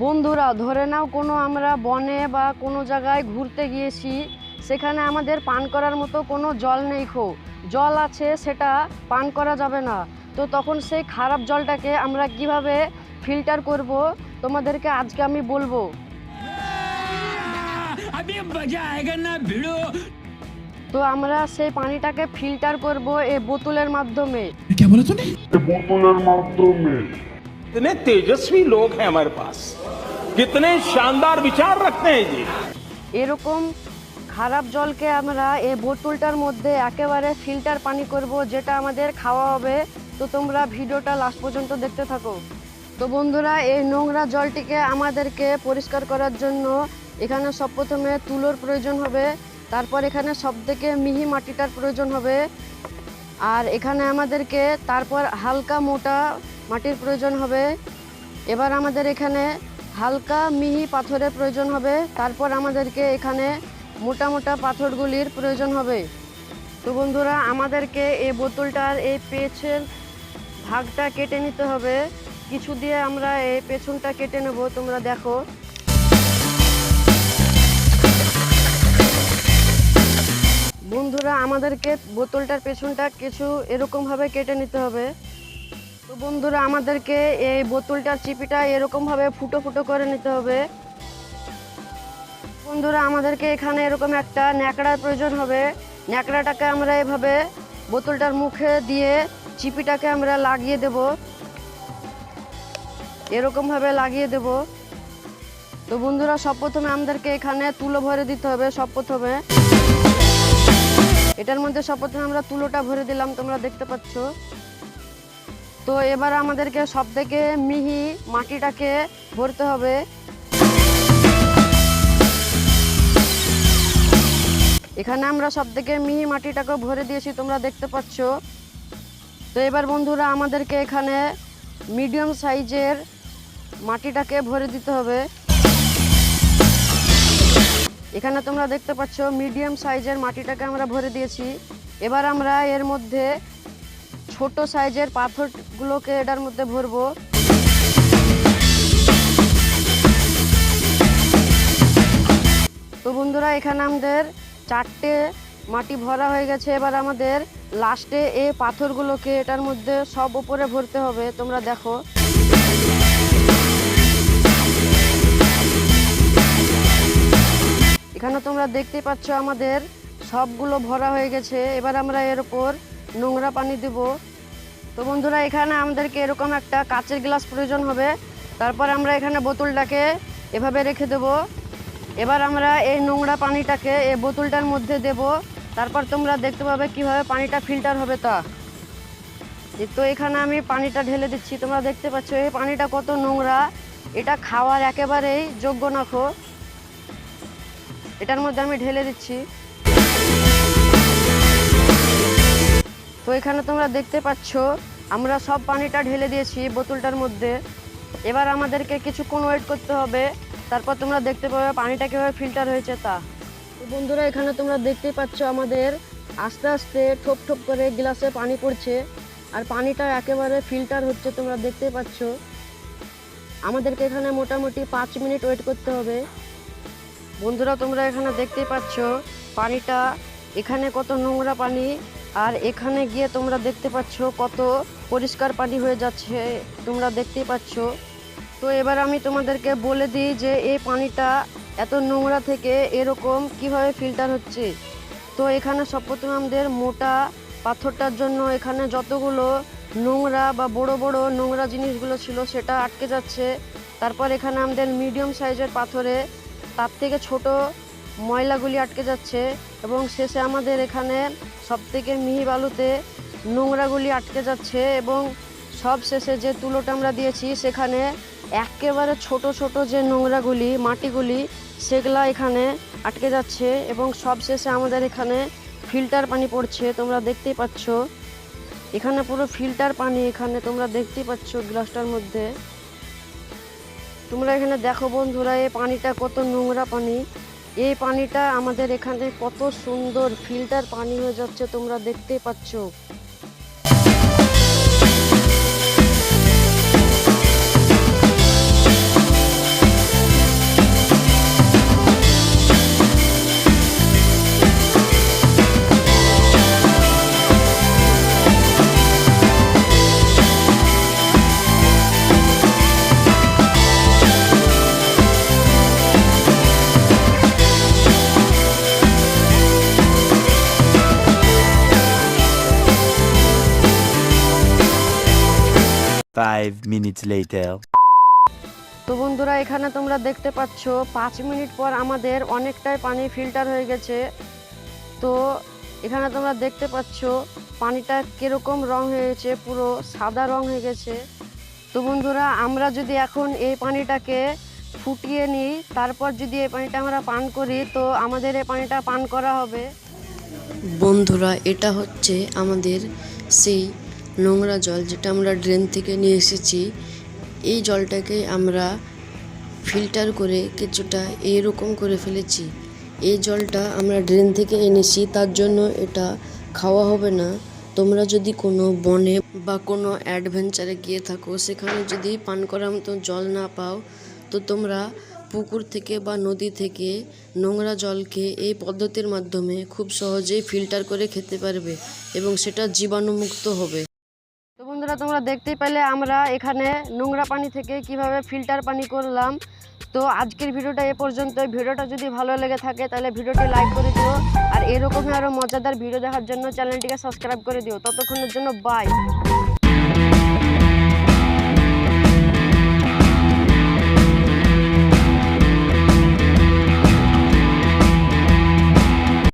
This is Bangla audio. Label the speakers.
Speaker 1: বন্ধুরা ধরে নাও কোনো আমরা বনে বা কোনো জায়গায় ঘুরতে গিয়েছি সেখানে আমাদের পান করার মতো কোনো জল নেই খো। জল আছে সেটা পান করা যাবে না। তো তখন সেই খারাপ জলটাকে আমরা কীভাবে ফিল্টার করব তোমাদেরকে আজকে আমি বলব। তো আমরা সেই পানিটাকে ফিল্টার করব এই বোতলের মাধ্যমে।
Speaker 2: বোতলের মাধ্যমে।
Speaker 3: कितने तेजस्वी लोग हैं हमारे पास कितने शानदार विचार रखते हैं जी
Speaker 1: এরকম খারাপ জলকে আমরা এই বোতলটার মধ্যে একেবারে ফিল্টার পানি করব যেটা আমাদের খাওয়া হবে তো তোমরা ভিডিওটা লাস্ট পর্যন্ত দেখতে থাকো তো বন্ধুরা এই নোংরা জলটিকে আমাদেরকে পরিষ্কার করার জন্য এখানে সব প্রথমে তুলোর প্রয়োজন হবে তারপর এখানে সব থেকে মিহি মাটিটার প্রয়োজন হবে আর এখানে আমাদেরকে তারপর হালকা মোটা মাটির প্রয়োজন হবে। এবার আমাদের এখানে হালকা মিহি পাথরের প্রয়োজন হবে। তারপর আমাদেরকে এখানে মোটা মোটা পাথরগুলির প্রয়োজন হবে। তো বন্ধুরা, আমাদেরকে এই বোতলটার এই পেছের ভাগটা কেটে নিতে হবে। কিছু দিয়ে আমরা এই পেছনটা কেটে নেব। তোমরা দেখো। বন্ধুরা, আমাদেরকে বোতলটার পেছনটা কিছু এরকমভাবে কেটে নিতে হবে। তো বন্ধুরা, আমাদেরকে এই বোতলটার চিপিটা এরকমভাবে ফুটো ফুটো করে নিতে হবে। বন্ধুরা, আমাদেরকে এখানে এরকম একটা ন্যাকড়ার প্রয়োজন হবে। ন্যাকড়াটাকে আমরা এভাবে বোতলটার মুখে দিয়ে চিপিটাকে আমরা লাগিয়ে দেব। এরকমভাবে লাগিয়ে দেব। তো বন্ধুরা সব প্রথমে আমাদেরকে এখানে তুলো ভরে দিতে হবে সব প্রথমে এটার মধ্যে সব প্রথমে আমরা তুলোটা ভরে দিলাম, তোমরা দেখতে পাচ্ছ। তো এবার আমাদেরকে সব থেকে মিহি মাটিটাকে ভরতে হবে। এখানে আমরা সব থেকে মিহি মাটিটাকে ভরে দিয়েছি, তোমরা দেখতে পাচ্ছ। তো এবার বন্ধুরা, আমাদেরকে এখানে মিডিয়াম সাইজের মাটিটাকে ভরে দিতে হবে। এখানে তোমরা দেখতে পাচ্ছ, মিডিয়াম সাইজের মাটিটাকে আমরা ভরে দিয়েছি। এবার আমরা এর মধ্যে ছোট সাইজের পাথরগুলোকে এটার মধ্যে ভরবো। তো বন্ধুরা, এখানে আমাদের চারটে মাটি ভরা হয়ে গেছে। এবার আমাদের লাস্টে এই পাথরগুলোকে এটার মধ্যে সব উপরে ভরতে হবে। তোমরা দেখো। এখানে তোমরা দেখতে পাচ্ছ আমাদের সবগুলো ভরা হয়ে গেছে। এবার আমরা এর উপর নোংরা পানি দেব। তো বন্ধুরা, এখানে আমাদেরকে এরকম একটা কাচের গ্লাস প্রয়োজন হবে। তারপর আমরা এখানে বোতলটাকে এভাবে রেখে দেব। এবার আমরা এই নোংরা পানিটাকে এই বোতলটার মধ্যে দেব। তারপর তোমরা দেখতে পাবে কীভাবে পানিটা ফিল্টার হবে তা। তো এখানে আমি পানিটা ঢেলে দিচ্ছি। তোমরা দেখতে পাচ্ছ, এই পানিটা কত নোংরা। এটা খাওয়ার একেবারেই যোগ্য না খো। এটার মধ্যে আমি ঢেলে দিচ্ছি। তো এখানে তোমরা দেখতে পাচ্ছ, আমরা সব পানিটা ঢেলে দিয়েছি বোতলটার মধ্যে। এবার আমাদেরকে কিছুক্ষণ ওয়েট করতে হবে, তারপর তোমরা দেখতে পাবে পানিটা কীভাবে ফিল্টার হয়েছে তা। বন্ধুরা, এখানে তোমরা দেখতেই পাচ্ছ আমাদের আস্তে আস্তে ঠোপ ঠোপ করে গ্লাসে পানি পড়ছে, আর পানিটা একেবারে ফিল্টার হচ্ছে, তোমরা দেখতে পাচ্ছ। আমাদেরকে এখানে মোটামুটি পাঁচ মিনিট ওয়েট করতে হবে। বন্ধুরা, তোমরা এখানে দেখতেই পাচ্ছ পানিটা, এখানে কত নোংরা পানি আর এখানে গিয়ে তোমরা দেখতে পাচ্ছ কত পরিষ্কার পানি হয়ে যাচ্ছে, তোমরা দেখতেই পাচ্ছ। তো এবার আমি তোমাদেরকে বলে দিই যে এই পানিটা এত নোংরা থেকে এরকম কীভাবে ফিল্টার হচ্ছে। তো এখানে সব প্রথমে আমাদের মোটা পাথরটার জন্য এখানে যতগুলো নোংরা বা বড় বড় নোংরা জিনিসগুলো ছিল সেটা আটকে যাচ্ছে। তারপর এখানে আমাদের মিডিয়াম সাইজের পাথরে, তার থেকে ছোট ময়লাগুলি আটকে যাচ্ছে এবং শেষে আমাদের এখানে সব থেকে মিহি বালুতে নোংরাগুলি আটকে যাচ্ছে এবং সব শেষে যে তুলোটা আমরা দিয়েছি সেখানে একেবারে ছোট ছোট যে নোংরাগুলি, মাটিগুলি, সেগুলা এখানে আটকে যাচ্ছে এবং সব শেষে আমাদের এখানে ফিল্টার পানি পড়ছে, তোমরা দেখতেই পাচ্ছ। এখানে পুরো ফিল্টার পানি এখানে তোমরা দেখতেই পাচ্ছ গ্লাসটার মধ্যে। তোমরা এখানে দেখো বন্ধুরা, এই পানিটা কত নোংরা পানি। এই পানিটা আমাদের এখানে কত সুন্দর ফিল্টার পানি হয়ে যাচ্ছে তোমরা দেখতে পাচ্ছ।
Speaker 4: Five minutes later.
Speaker 1: তো বন্ধুরা এখানে তোমরা দেখতে পাচ্ছ পাঁচ মিনিট পর আমাদের অনেকটাই পানি ফিল্টার হয়ে গেছে। তো এখানে তোমরা দেখতে পাচ্ছ পানিটা কীরকম রং হয়েছে পুরো সাদা রং হয়ে গেছে। তো বন্ধুরা আমরা যদি এখন এই পানিটাকে ফুটিয়ে নিই তারপর যদি এই পানিটা আমরা পান করি তো আমাদের এই পানিটা পান করা হবে।
Speaker 5: বন্ধুরা এটা হচ্ছে আমাদের সেই নোংরা জল যেটা আমরা ড্রেন থেকে নিয়ে এসেছি, এই জলটাকে আমরা ফিল্টার করে কিছুটা এরকম করে ফেলেছি। এই জলটা আমরা ড্রেন থেকে এনেছি, তার জন্য এটা খাওয়া হবে না। তোমরা যদি কোনো বনে বা কোনো অ্যাডভেঞ্চারে গিয়ে থাকো, সেখানে যদি পান করার মতো জল না পাও, তো তোমরা পুকুর থেকে বা নদী থেকে নোংরা জলকে এই পদ্ধতির মাধ্যমে খুব সহজেই ফিল্টার করে খেতে পারবে এবং সেটা জীবাণুমুক্ত হবে।
Speaker 1: তো বন্ধুরা, তোমরা দেখতেই পেলে আমরা এখানে নোংরা পানি থেকে কীভাবে ফিল্টার পানি করলাম। তো আজকের ভিডিওটা এ পর্যন্ত ভিডিওটা যদি ভালো লেগে থাকে, তাহলে ভিডিওটি লাইক করে দিও। আর এরকমই আরও মজাদার ভিডিও দেখার জন্য চ্যানেলটিকে সাবস্ক্রাইব করে দিও। ততক্ষণের জন্য বাই।